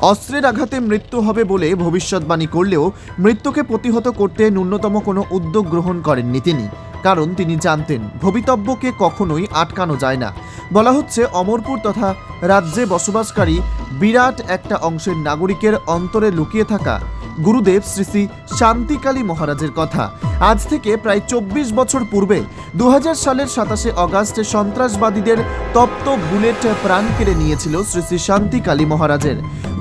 অস্ত্রের আঘাতে মৃত্যু হবে বলে ভবিষ্যৎবাণী করলেও মৃত্যুকে প্রতিহত করতে ন্যূনতম কোনো উদ্যোগ গ্রহণ করেননি তিনি। কারণ তিনি জানতেন ভবিতব্যকে কখনোই আটকানো যায় না। বলা হচ্ছে, অমরপুর তথা রাজ্যে বসবাসকারী বিরাট একটা অংশের নাগরিকের অন্তরে লুকিয়ে থাকা গুরুদেব শ্রী শ্রী শান্তিকালী মহারাজের কথা। আজ থেকে প্রায় চব্বিশ বছর পূর্বে দু হাজার সালের সাতাশে অগাস্টে সন্ত্রাসবাদীদের তপ্ত বুলেট প্রাণ কেড়ে নিয়েছিল শ্রী শ্রী শান্তিকালী মহারাজের।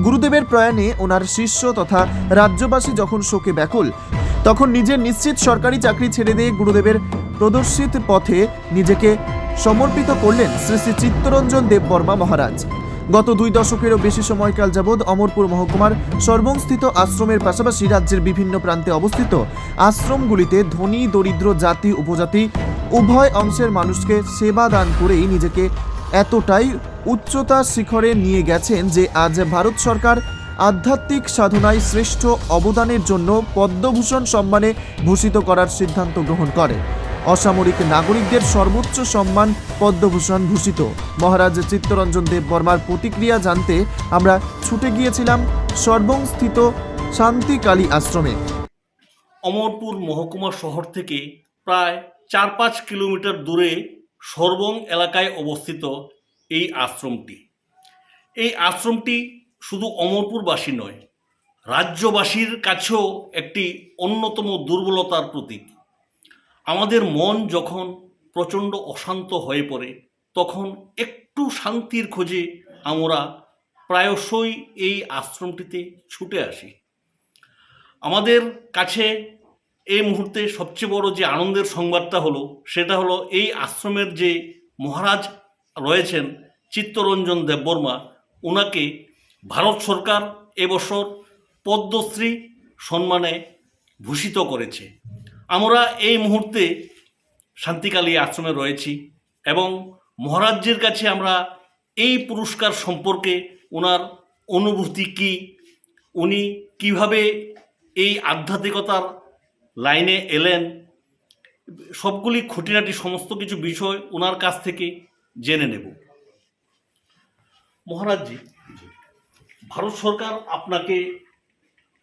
গুরুদেবের প্রয়াণে ওনার শিষ্য তথা রাজ্যবাসী যখন শোকে ব্যাকুল তখন নিজের নিশ্চিত সরকারি চাকরি ছেড়ে দিয়ে গুরুদেবের প্রদর্শিত পথে নিজেকে সমর্পিত করলেন শ্রী শ্রী চিত্তরঞ্জন দেববর্মা মহারাজ। গত দুই দশকেরও বেশি সময়কাল যাবৎ অমরপুর মহকুমার সর্বস্থিত আশ্রমের পাশাপাশি রাজ্যের বিভিন্ন প্রান্তে অবস্থিত আশ্রমগুলিতে ধনী, দরিদ্র জাতি, উপজাতি উভয় অংশের মানুষকে সেবা দান করেই নিজেকে এতটাই উচ্চতা শিখরে নিয়ে গেছেন যে আজ ভারত সরকার আধ্যাত্মিক সাধনায় শ্রেষ্ঠ অবদানের জন্য পদ্মভূষণ সম্মানে ভূষিত করার সিদ্ধান্ত গ্রহণ করে। অসামরিক নাগরিকদের সর্বোচ্চ সম্মান পদ্মভূষণ ভূষিত। মহারাজ চিত্তরঞ্জন দেব বর্মার প্রতিক্রিয়া জানতে আমরা ছুটে গিয়েছিলাম সর্বংস্থিত শান্তিকালী আশ্রমে। অমরপুর মহকুমা শহর থেকে প্রায় চার পাঁচ কিলোমিটার দূরে সর্বং এলাকায় অবস্থিত এই আশ্রমটি। এই আশ্রমটি শুধু অমরপুরবাসী নয়, রাজ্যবাসীর কাছেও একটি অন্যতম দুর্বলতার প্রতীক। আমাদের মন যখন প্রচণ্ড অশান্ত হয়ে পড়ে, তখন একটু শান্তির খোঁজে আমরা প্রায়শই এই আশ্রমটিতে ছুটে আসি। আমাদের কাছে এই মুহূর্তে সবচেয়ে বড় যে আনন্দের সংবাদটা হলো, সেটা হলো এই আশ্রমের যে মহারাজ রয়েছেন চিত্তরঞ্জন দেববর্মা ওনাকে ভারত সরকার এবছর পদ্মশ্রী সম্মানে ভূষিত করেছে। আমরা এই মুহূর্তে শান্তিকালী আশ্রমে রয়েছি এবং মহারাজ্যের কাছে আমরা এই পুরস্কার সম্পর্কে ওনার অনুভূতি কী, উনি কীভাবে এই আধ্যাত্মিকতার লাইনে এলেন, সবগুলি খুঁটিনাটি সমস্ত কিছু বিষয় ওনার কাছ থেকে জেনে নেব। মহারাজজি ভারত সরকার আপনাকে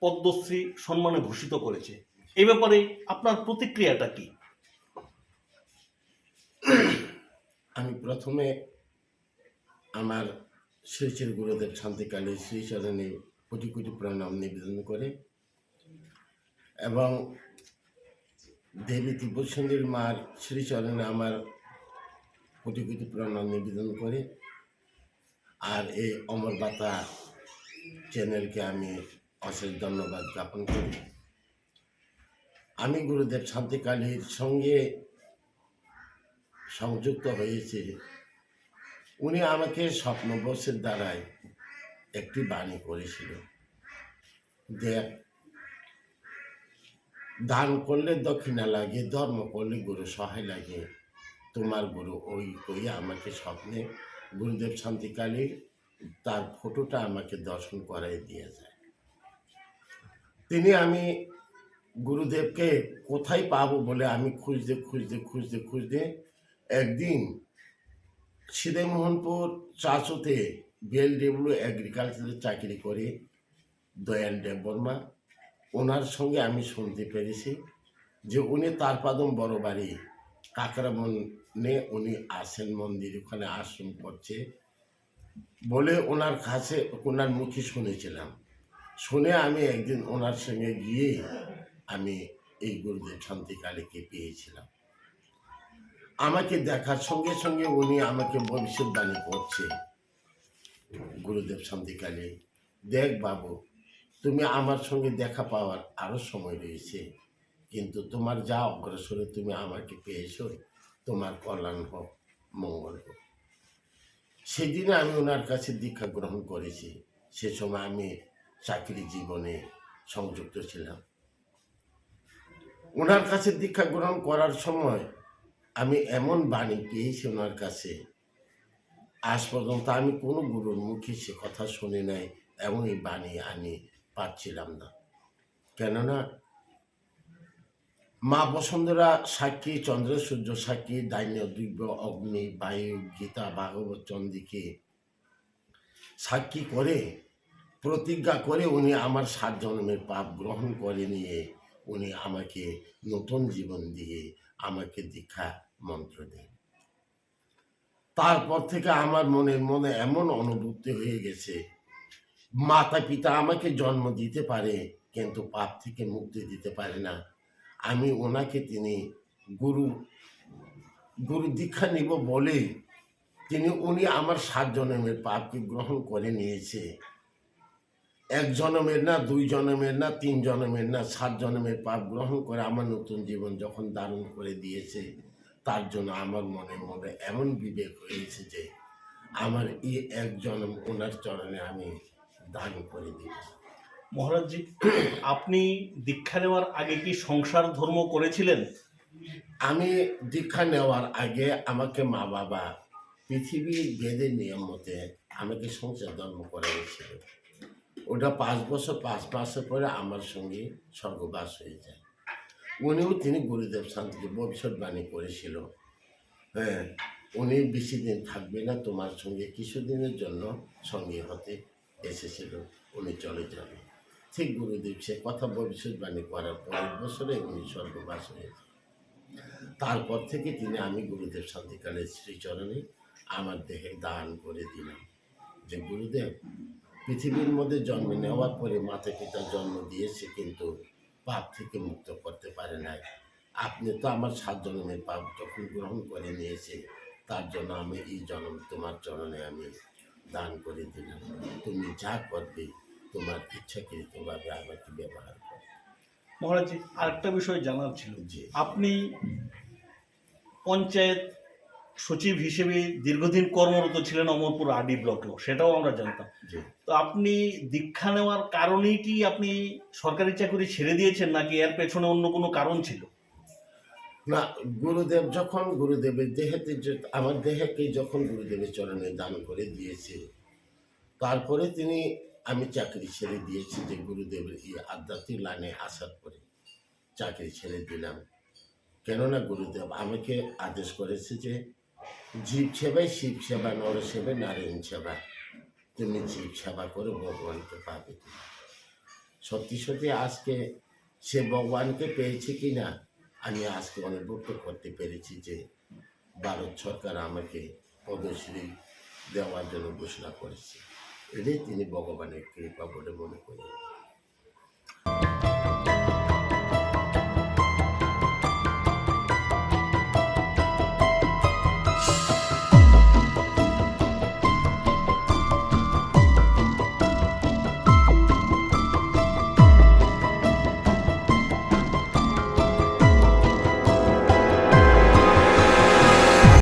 পদ্মশ্রী সম্মানে ভূষিত করেছে। এই ব্যাপারে আপনার প্রতিক্রিয়াটা কি? আমি প্রথমে আমার শ্রী শ্রী গুরুদেব শান্তিকালী শ্রী চরণে কোটি কোটি প্রণাম নিবেদন করে এবং দেবী তিব্বসুন্দরী মার শ্রীচরণে আমার কোটি কোটি প্রণাম নিবেদন করে। আর এই অমর বাতা চ্যানেলকে আমি অশেষ ধন্যবাদ জ্ঞাপন করি। আমি গুরুদেব শান্তিকালীর সঙ্গে সংযুক্ত হয়েছে। উনি আমাকে স্বপ্নবশের দ্বারাই একটি বাণী করেছিল যে, দান করলে দক্ষিণা লাগে, ধর্ম করলে গুরু সহায় লাগে। তোমার গুরু ওই কই আমাকে স্বপ্নে গুরুদেব শান্তিকালীর তার ফটোটা আমাকে দর্শন করাই দিয়ে যায়। তিনি আমি গুরুদেবকে কোথায় পাবো বলে আমি খুঁজতে খুঁজতে খুঁজতে খুঁজতে একদিন সিদেমোহনপুর চাষতে বিএলডব্লিউ এগ্রিকালচারে চাকরি করে দয়াল দেব বর্মা। ওনার সঙ্গে আমি শুনতে পেরেছি যে উনি তার পাদম বড় বাড়ি কাকরামনে উনি আসেন মন্দির, ওখানে আশ্রম করছে। বলে ওনার কাছে ওনার মুখে শুনেছিলাম। শুনে আমি একদিন ওনার সঙ্গে গিয়ে আমি এই গুরুদেব শান্তিকালীকে পেয়েছিলাম। আমাকে দেখার সঙ্গে সঙ্গে উনি আমাকে ভবিষ্যৎবাণী করছে গুরুদেব শান্তিকালী দেখ বাবু, তুমি আমার সঙ্গে দেখা পাওয়ার আরও সময় রয়েছে। কিন্তু তোমার যা অগ্রসরে তুমি আমাকে পেয়েছ, তোমার কল্যাণ হোক, মঙ্গল হোক। সেদিনে আমি ওনার কাছে দীক্ষা গ্রহণ করেছি। সে সময় আমি চাকরি জীবনে সংযুক্ত ছিলাম। ওনার কাছে দীক্ষা গ্রহণ করার সময় আমি এমন বাণী পেয়েছি ওনার কাছে। আজ পর্যন্ত আমি কোনো গুরুর মুখে সে কথা শুনে নাই এবং এই বাণী আমি পাচ্ছিলাম না। কেননা মা বসুন্ধরা সাক্ষী চন্দ্র সূর্য সাক্ষী, দাইন্য, দিব্য, অগ্নি, বায়ু, গীতা, ভাগবত চন্দিকে সাক্ষী করে, প্রতিজ্ঞা করে উনি আমার সাত জন্মের পাপ গ্রহণ করে নিয়ে উনি আমাকে নতুন জীবন দিয়ে আমাকে দীক্ষা মন্ত্র দেন। তারপর থেকে আমার মনের মনে এমন অনুভূতি হয়ে গেছে মাতা পিতা আমাকে জন্ম দিতে পারে, কিন্তু পাপ থেকে মুক্তি দিতে পারে না। আমি ওনাকে তিনি গুরু গুরু দীক্ষা নিব বলে তিনি, উনি আমার সাত জনমের পাপকে গ্রহণ করে নিয়েছে। এক জনমের না, দুই জনমের না, তিন জনমের না, সাত জনমের পাপ গ্রহণ করে আমার নতুন জীবন যখন দারুণ করে দিয়েছে, তার জন্য আমার মনে মনে এমন বিবেক হয়েছে যে, আমার এই এক জনম ওনার চরণে আমি দান করে দিব। মহারাজজি, আপনি দীক্ষা নেওয়ার আগে কি সংসার ধর্ম করেছিলেন? আমি দীক্ষা নেওয়ার আগে আমাকে মা বাবা পৃথিবীর বেদের নিয়ম মতে আমাকে সংসার ধর্ম করা হয়েছিল ওটা পাঁচ বছর, পাঁচ মাসের পরে আমার সঙ্গে স্বর্গবাস হয়ে যায়। উনিও তিনি গুরুদেব শান্তিকে ভবিষ্যৎবাণী করেছিল। হ্যাঁ উনি বেশি দিন থাকবে না, তোমার সঙ্গে কিছুদিনের জন্য সঙ্গী হতে এসেছিল। উনি চলে যাবে। ঠিক গুরুদেব সে কথা ভবিষ্যৎবাণী করার পরের বছরে উনি স্বর্গবাস হয়েছে তারপর থেকে তিনি আমি গুরুদেব শান্তিকালের শ্রীচরণে আমার দেহে দান করে দিলাম যে গুরুদেব, পৃথিবীর মধ্যে জন্ম নেওয়ার পরে মাতা পিতা জন্ম দিয়েছে কিন্তু পাপ থেকে মুক্ত করতে পারে নাই। আপনি তো আমার সাত জন্মের পাপ যখন গ্রহণ করে নিয়েছে তার জন্য আমি এই জন্ম, তোমার চরণে আমি দান করে দিলাম। তুমি যা করবে তোমার ইচ্ছাকৃতভাবে আমাকে ব্যবহার করবে মহারাজজি আরেকটা বিষয় জানার ছিল। জি। আপনি পঞ্চায়েত সচিব হিসেবে দীর্ঘদিন কর্মরত ছিলেন অমরপুর আডি ব্লকেও সেটাও আমরা জানতাম। তো আপনি দীক্ষা নেওয়ার কারণেই কি আপনি সরকারি চাকরি ছেড়ে দিয়েছেন নাকি এর পেছনে অন্য কোনো কারণ ছিল? না গুরুদেব যখন গুরুদেবের দেহেতে আমার দেহকে যখন গুরুদেবের চরণে দান করে দিয়েছে তারপরে তিনি আমি চাকরি ছেড়ে দিয়েছি যে গুরুদেবের এই আধ্যাত্মিক লাইনে আসার পরে। চাকরি ছেড়ে দিলাম। কেননা গুরুদেব আমাকে আদেশ করেছে যে, জীব সেবাই শিব সেবা, নর সেবা, নারায়ণ সেবা। তুমি জীব সেবা করে ভগবানকে পাবে সত্যি সত্যি আজকে সে ভগবানকে পেয়েছে কি না আমি আজকে অনুভব করতে পেরেছি যে, ভারত সরকার আমাকে পদশ্রী দেওয়ার জন্য ঘোষণা করেছে। এটাই তিনি ভগবানের কৃপা বলে মনে করি